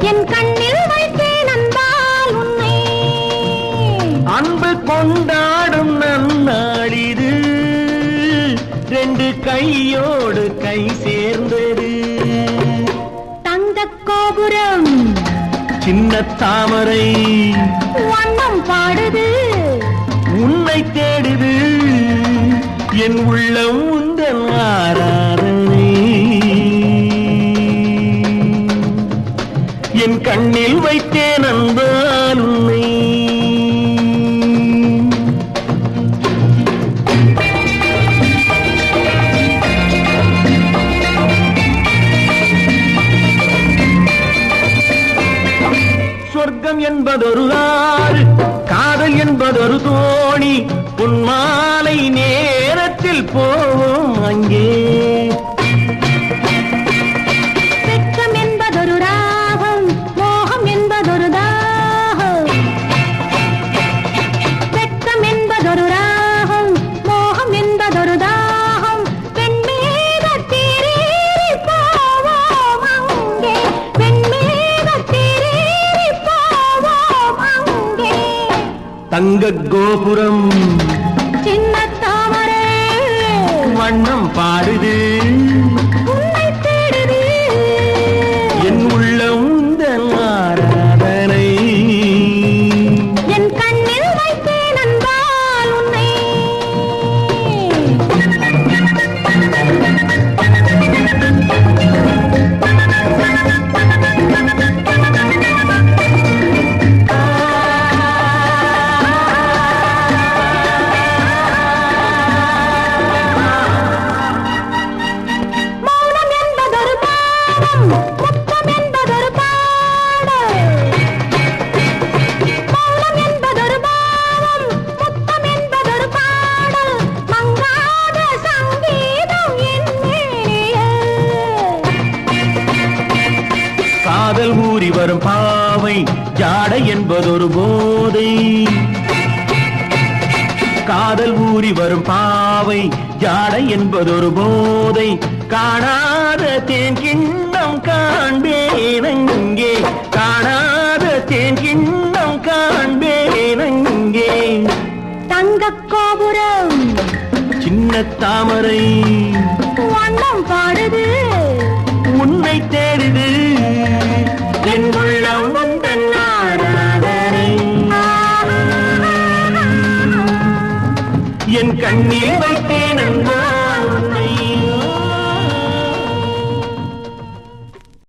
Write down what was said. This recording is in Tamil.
என் கண்ணில் வைத்தேன் அன்பால் உன்னை. அன்பு கொண்டாடும் நன்னாளிது. ரெண்டு கையோடு கை சேர்ந்தது. தந்த கோபுரம். சின்ன தாமரை. வண்ணம் பாடுது. உன்னை தேடுது. என் உள்ளம் சொர்க்கம் என்பதொரு ஆறு காதல் என்பதொரு தோணி உன் மாலை நேரத்தில் போ தங்க கோபுரம் சின்ன தாமரை வண்ணம் பாடுது. காதல் ஊறி வரும் பாவை ஜாடை என்பதொரு போதை. காதல் ஊறி வரும் பாவை ஜாடை என்பதொரு போதை. காணாத தேன் கிண்ணம் காண்பேனங்கே காணாத தேன் கிண்ணம் காண்பேனங்கே தங்கக் கோபுரம். சின்ன தாமரை. வண்ணம் பாடுது. உன்னை தேடுது. என் உள்ளம் உந்தன் ஆராதனை என் கண்ணில்